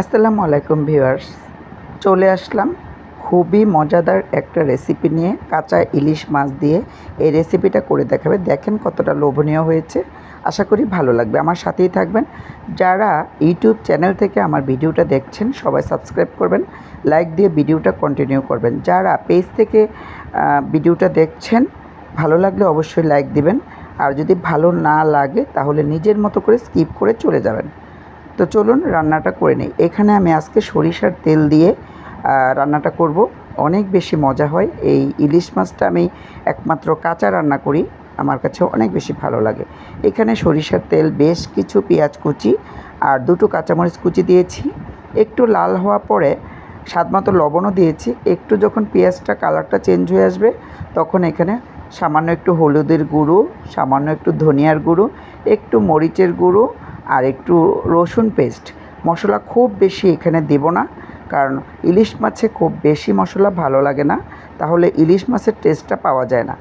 আসসালামু আলাইকুম ভিউয়ার্স। চলে আসলাম খুবই মজাদার একটা রেসিপি নিয়ে কাঁচা ইলিশ মাছ দিয়ে এই রেসিপিটা করে দেখাবে। দেখেন কতটা লোভনীয় হয়েছে। আশা করি ভালো লাগবে। আমার সাথেই থাকবেন। যারা ইউটিউব চ্যানেল থেকে আমার ভিডিওটা দেখছেন, সবাই সাবস্ক্রাইব করবেন, লাইক দিয়ে ভিডিওটা কন্টিনিউ করবেন। যারা পেজ থেকে ভিডিওটা দেখছেন, ভালো লাগলে অবশ্যই লাইক দিবেন। আর যদি ভালো না লাগে, তাহলে নিজের মতো করে স্কিপ করে চলে যাবেন। তো চলুন রান্নাটা করে নিই। এখানে আমি আজকে সরিষার তেল দিয়ে রান্নাটা করব। অনেক বেশি মজা হয়। এই ইলিশ মাছটা আমি একমাত্র কাঁচা রান্না করি। আমার কাছে অনেক বেশি ভালো লাগে। এখানে সরিষার তেল, বেশ কিছু পেঁয়াজ কুচি আর দুটো কাঁচামরিচ কুচি দিয়েছি। একটু লাল হওয়া পরে স্বাদ মতো লবণও দিয়েছি। একটু যখন পেঁয়াজটা কালারটা চেঞ্জ হয়ে আসবে, তখন এখানে সামান্য একটু হলুদের গুঁড়ো, সামান্য একটু ধনিয়ার গুঁড়ো, একটু মরিচের গুঁড়ো আর একটু রসুন পেস্ট মশলা খুব বেশি এখানে দেব না, কারণ ইলিশ মাছে খুব বেশি মশলা ভালো লাগে না, তাহলে ইলিশ মাছের টেস্টটা পাওয়া যায় না।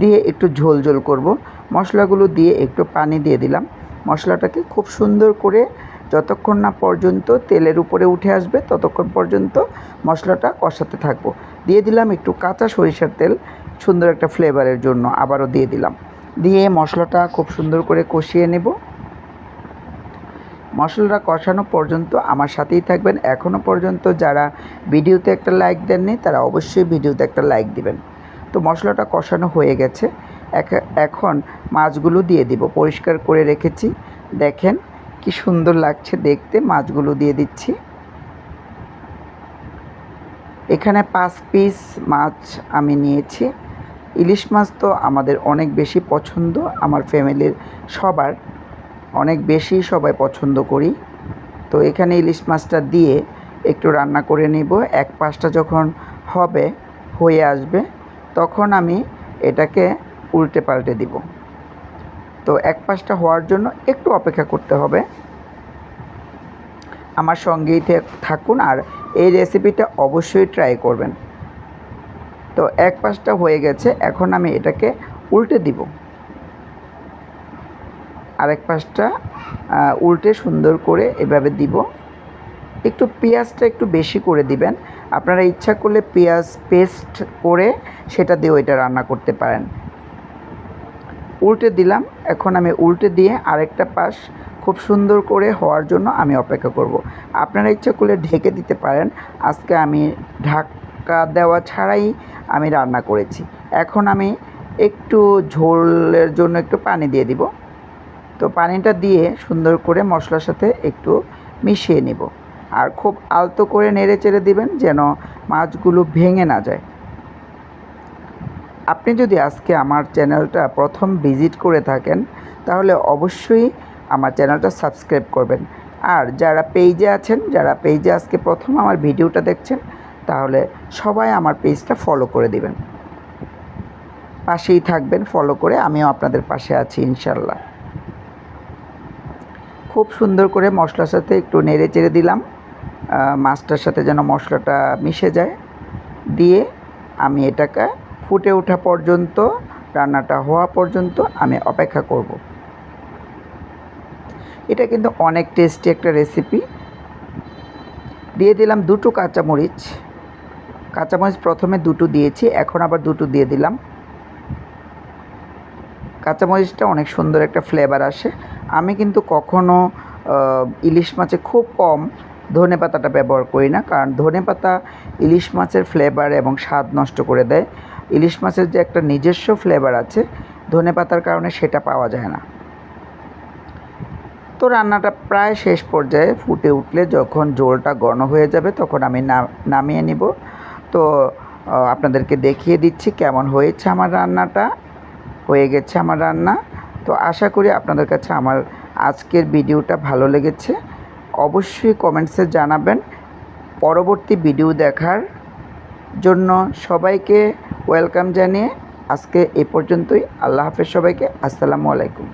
দিয়ে একটু ঝোল ঝোল করব। মশলাগুলো দিয়ে একটু পানি দিয়ে দিলাম। মশলাটাকে খুব সুন্দর করে যতক্ষণ না পর্যন্ত তেলের উপরে উঠে আসবে, ততক্ষণ পর্যন্ত মশলাটা কষাতে থাকব। দিয়ে দিলাম একটু কাঁচা সরিষার তেল, সুন্দর একটা ফ্লেভারের জন্য আবারও দিয়ে দিলাম। দিয়ে মশলাটা খুব সুন্দর করে কষিয়ে নেব। মশলাটা কষানো পর্যন্ত আমার সাথেই থাকবেন। এখনও পর্যন্ত যারা ভিডিওতে একটা লাইক দেননি, তারা অবশ্যই ভিডিওতে একটা লাইক দিবেন। তো মশলাটা কষানো হয়ে গেছে। এখন মাছগুলো দিয়ে দিব। পরিষ্কার করে রেখেছি। দেখেন কি সুন্দর লাগছে দেখতে। মাছগুলো দিয়ে দিচ্ছি। এখানে পাঁচ পিস মাছ আমি নিয়েছি। ইলিশ মাছ তো আমাদের অনেক বেশি পছন্দ। আমার ফ্যামিলির সবার। অনেক বেশি সবাই পছন্দ করি। তো এখানে ইলিশ মাছটা দিয়ে একটু রান্না করে নিব। এক পাশটা যখন হবে, হয়ে আসবে, তখন আমি এটাকে উল্টে পাল্টে দিব। তো এক পাশটা হওয়ার জন্য একটু অপেক্ষা করতে হবে। আমার সঙ্গেই থাকুন আর এই রেসিপিটা অবশ্যই ট্রাই করবেন। তো এক পাশটা হয়ে গেছে, এখন আমি এটাকে উল্টে দিব। আরেক পাশটা উল্টে সুন্দর করে এভাবে দিব। একটু পেঁয়াজটা একটু বেশি করে দিবেন। আপনারা ইচ্ছা করলে পেঁয়াজ পেস্ট করে সেটা দিয়েও এটা রান্না করতে পারেন। উল্টে দিলাম। এখন আমি উল্টে দিয়ে আরেকটা পাশ খুব সুন্দর করে হওয়ার জন্য আমি অপেক্ষা করব। আপনারা ইচ্ছা করলে ঢেকে দিতে পারেন। আজকে আমি ঢাকা দেওয়া ছাড়াই আমি রান্না করেছি। এখন আমি একটু ঝোলের জন্য একটু পানি দিয়ে দিব। তো পানিটা দিয়ে সুন্দর করে মশলার সাথে একটু মিশিয়ে নিব। আর খুব আলতো করে নেড়ে চেড়ে দিবেন যেন মাছগুলো ভেঙে না যায়। আপনি যদি আজকে আমার চ্যানেলটা প্রথম ভিজিট করে থাকেন, তাহলে অবশ্যই আমার চ্যানেলটা সাবস্ক্রাইব করবেন। আর যারা পেজে আছেন, যারা পেজে আজকে প্রথম আমার ভিডিওটা দেখছেন, তাহলে সবাই আমার পেজটা ফলো করে দিবেন। পাশেই থাকবেন, ফলো করে আমিও আপনাদের পাশে আছি, ইনশাল্লাহ। খুব সুন্দর করে মশলার সাথে একটু নেড়ে চেড়ে দিলাম। মাছটার সাথে যেন মশলাটা মিশে যায়। দিয়ে আমি এটাকে ফুটে ওঠা পর্যন্ত, রান্নাটা হওয়া পর্যন্ত আমি অপেক্ষা করব। এটা কিন্তু অনেক টেস্টি একটা রেসিপি দিয়ে দিলাম দুটো কাঁচামরিচ। কাঁচামরিচ প্রথমে দুটো দিয়েছি, এখন আবার দুটো দিয়ে দিলাম। কাঁচামরিচটা অনেক সুন্দর একটা ফ্লেভার আসে। আমি কিন্তু কখনো ইলিশ মাছে খুব কম ধনে পাতাটা ব্যবহার করি না। কারণ ধনে পাতা ইলিশ মাছের ফ্লেভার এবং স্বাদ নষ্ট করে দেয়। ইলিশ মাছের যে একটা নিজস্ব ফ্লেভার আছে, ধনে পাতার কারণে সেটা পাওয়া যায় না। তো রান্নাটা প্রায় শেষ পর্যায়ে ফুটে উঠলে যখন ঝোলটা ঘন হয়ে যাবে, তখন আমি নামিয়ে নিব। তো আপনাদেরকে দেখিয়ে দিচ্ছি কেমন হয়েছে আমার রান্নাটা। হয়ে গেছে আমার রান্না। তো আশা করি আপনাদের কাছে আমার আজকের ভিডিওটা ভালো লেগেছে। অবশ্যই কমেন্টসে জানাবেন। পরবর্তী ভিডিও দেখার জন্য সবাইকে ওয়েলকাম জানিয়ে আজকে এ পর্যন্তই। আল্লাহ হাফেজ সবাইকে। আসসালামু আলাইকুম।